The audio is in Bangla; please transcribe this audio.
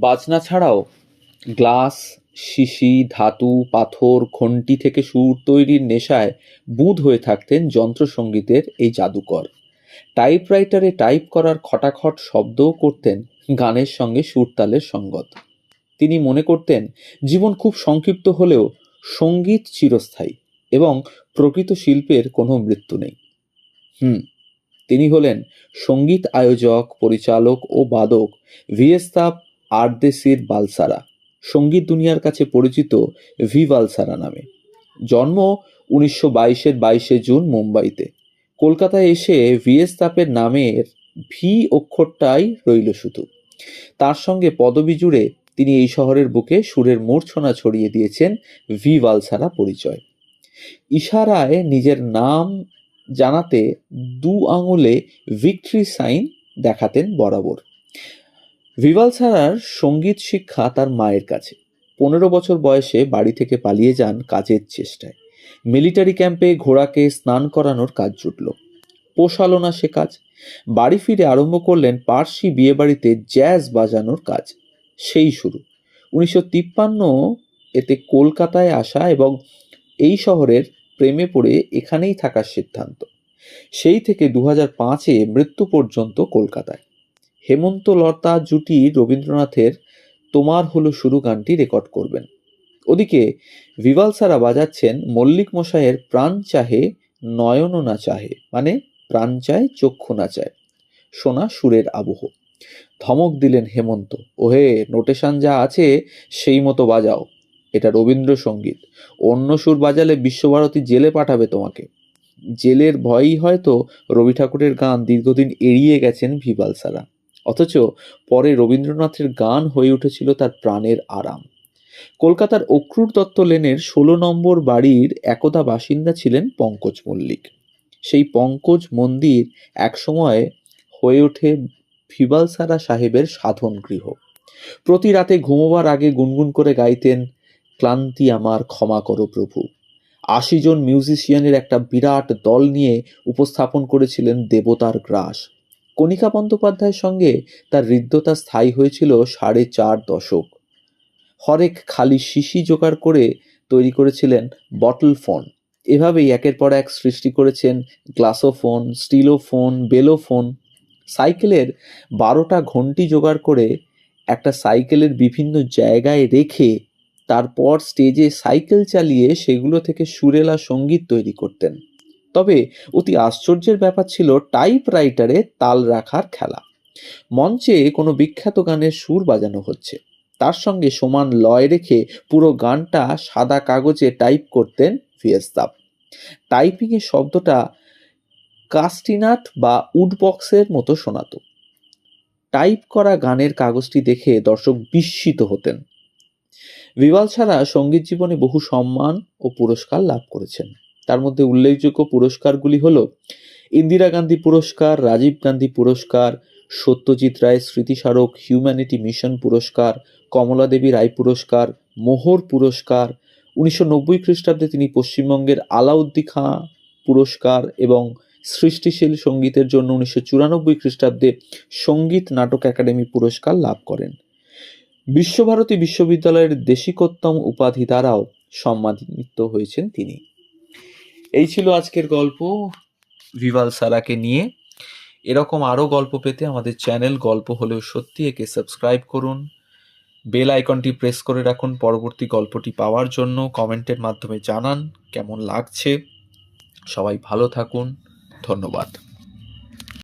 বাজনা ছাড়াও গ্লাস, শিশি, ধাতু, পাথর, ঘণ্টি থেকে সুর তৈরির নেশায় বুঁদ হয়ে থাকতেন যন্ত্রসঙ্গীতের এই জাদুকর। টাইপরাইটারে টাইপ করার খটাখট শব্দও করতেন গানের সঙ্গে সুরতালের সঙ্গত। তিনি মনে করতেন, জীবন খুব সংক্ষিপ্ত হলেও সংগীত চিরস্থায়ী এবং প্রকৃত শিল্পের কোনো মৃত্যু নেই। হুম, তিনি হলেন সংগীত আয়োজক, পরিচালক ও বাদক ভিয়েস্তাব আর্দেসির বালসারা, সংগীত দুনিয়ার কাছে পরিচিত ভি বালসারা নামে। জন্ম উনিশশো বাইশের বাইশে জুন মুম্বাইতে। কলকাতায় এসে ভিয়েস্তাপের নামের ভি অক্ষরটাই রইল শুধু। তার সঙ্গে পদবি জুড়ে তিনি এই শহরের বুকে সুরের মূর্ছনা ছড়িয়ে দিয়েছেন ভি বালসারা পরিচয়। ইশারায় নিজের নাম জানাতে দু আঙুলে ভিক্টরি সাইন দেখাতেন বরাবর। ভিভাল সারার সংগীত শিক্ষা তার মায়ের কাছে। পনেরো বছর বয়সে বাড়ি থেকে পালিয়ে যান কাজের চেষ্টায়। মিলিটারি ক্যাম্পে ঘোড়াকে স্নান করানোর কাজ জুটল। পোষালো না সে কাজ। বাড়ি ফিরে আরম্ভ করলেন পার্সি বিয়েবাড়িতে জ্যাজ বাজানোর কাজ। সেই শুরু। উনিশশো তিপ্পান্ন এতে কলকাতায় আসা এবং এই শহরের প্রেমে পড়ে এখানেই থাকার সিদ্ধান্ত। সেই থেকে দু হাজার পাঁচে মৃত্যু পর্যন্ত কলকাতায়। হেমন্ত লতা জুটি রবীন্দ্রনাথের তোমার হলো শুরু গানটি রেকর্ড করবেন। ওদিকে ভিভাল সারা বাজাচ্ছেন মল্লিক মশাইয়ের প্রাণ চাহে নয়ন না চাহে মানে প্রাণ চায়, চক্ষু না চায়। শোনা সুরের আবহ। ধমক দিলেন হেমন্ত, ওহে, নোটেশন যা আছে সেই মতো বাজাও। এটা রবীন্দ্রসঙ্গীত। অন্য সুর বাজালে বিশ্বভারতী জেলে পাঠাবে তোমাকে। জেলের ভয়ই হয়তো রবি ঠাকুরের গান দীর্ঘদিন এড়িয়ে গেছেন ভিবাল সারা। অথচ পরে রবীন্দ্রনাথের গান হয়ে উঠেছিল তার প্রাণের আরাম। কলকাতার অক্রুর দত্ত লেনের ষোলো নম্বর বাড়ির একদা বাসিন্দা ছিলেন পঙ্কজ মল্লিক। সেই পঙ্কজ মন্দির একসময় হয়ে ওঠে ভিবালসারা সাহেবের সাধন গৃহ প্রতি রাতে ঘুমোবার আগে গুনগুন করে গাইতেন, ক্লান্তি আমার, ক্ষমা করো প্রভু। আশি জন মিউজিশিয়ানের একটা বিরাট দল নিয়ে উপস্থাপন করেছিলেন দেবতার গ্রাস। কণিকা বন্দ্যোপাধ্যায়ের সঙ্গে তার হৃদ্যতা স্থায়ী হয়েছিল সাড়ে চার দশক। হরেক খালি শিশি জোগাড় করে তৈরি করেছিলেন বটল ফোন। এভাবেই একের পর এক সৃষ্টি করেছেন গ্লাসোফোন, স্টিলোফোন, বেলোফোন। সাইকেলের বারোটা ঘন্টি জোগাড় করে একটা সাইকেলের বিভিন্ন জায়গায় রেখে তারপর স্টেজে সাইকেল চালিয়ে সেগুলো থেকে সুরেলা সংগীত তৈরি করতেন। তবে অতি আশ্চর্যের ব্যাপার ছিল টাইপ রাইটারে তাল রাখার খেলা। মঞ্চে কোনো বিখ্যাত গানের সুর বাজানো হচ্ছে। তার সঙ্গে সমান লয় রেখে পুরো গানটা সাদা কাগজে টাইপ করতেন ভিয়েস্তাব টাইপিংয়ের শব্দটা কাস্টিনাট বা উডবক্সের মতো শোনাতো। টাইপ করা গানের কাগজটি দেখে দর্শক বিস্মিত হতেন। বিবাল ছাড়া সংগীত জীবনে বহু সম্মান ও পুরস্কার লাভ করেছেন। তার মধ্যে উল্লেখযোগ্য পুরস্কারগুলি হল ইন্দিরা গান্ধী পুরস্কার, রাজীব গান্ধী পুরস্কার, সত্যজিৎ রায় স্মৃতিস্মারক হিউম্যানিটি মিশন পুরস্কার, কমলা দেবী রায় পুরস্কার, মোহর পুরস্কার, উনিশশো নব্বই খ্রিস্টাব্দে তিনি পশ্চিমবঙ্গের আলাউদ্দি খাঁ পুরস্কার এবং সৃষ্টিশীল সঙ্গীতের জন্য উনিশশো চুরানব্বই খ্রিস্টাব্দে সংগীত নাটক একাডেমি পুরস্কার লাভ করেন। বিশ্বভারতী বিশ্ববিদ্যালয়ের দেশিকোত্তম উপাধি দ্বারাও সম্মানিত হয়েছেন তিনি। এই ছিল আজকের গল্প ভিভাল সারাকে নিয়ে। এরকম আরও গল্প পেতে আমাদের চ্যানেল গল্প হলেও সত্যি একে সাবস্ক্রাইব করুন। বেল আইকনটি প্রেস করে রাখুন পরবর্তী গল্পটি পাওয়ার জন্য। কমেন্টের মাধ্যমে জানান কেমন লাগছে। সবাই ভালো থাকুন। ধন্যবাদ।